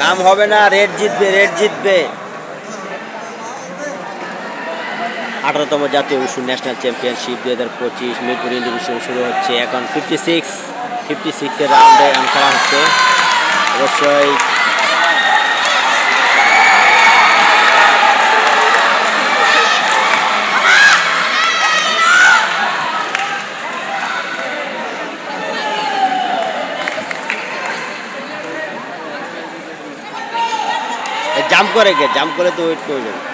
কাম হবে না, রেড জিতবে রেড জিতবে। আঠারোতম জাতীয় উশু ন্যাশনাল চ্যাম্পিয়নশিপ দু হাজার পঁচিশ মিরপুর ইন্ডিভিশন শুরু হচ্ছে। এখন ফিফটি সিক্স ফিফটি সিক্সের রাউন্ডে খেলা হচ্ছে। অবশ্যই জাম্প করে গে জাম্প করে তো ওয়েট করে যাবে।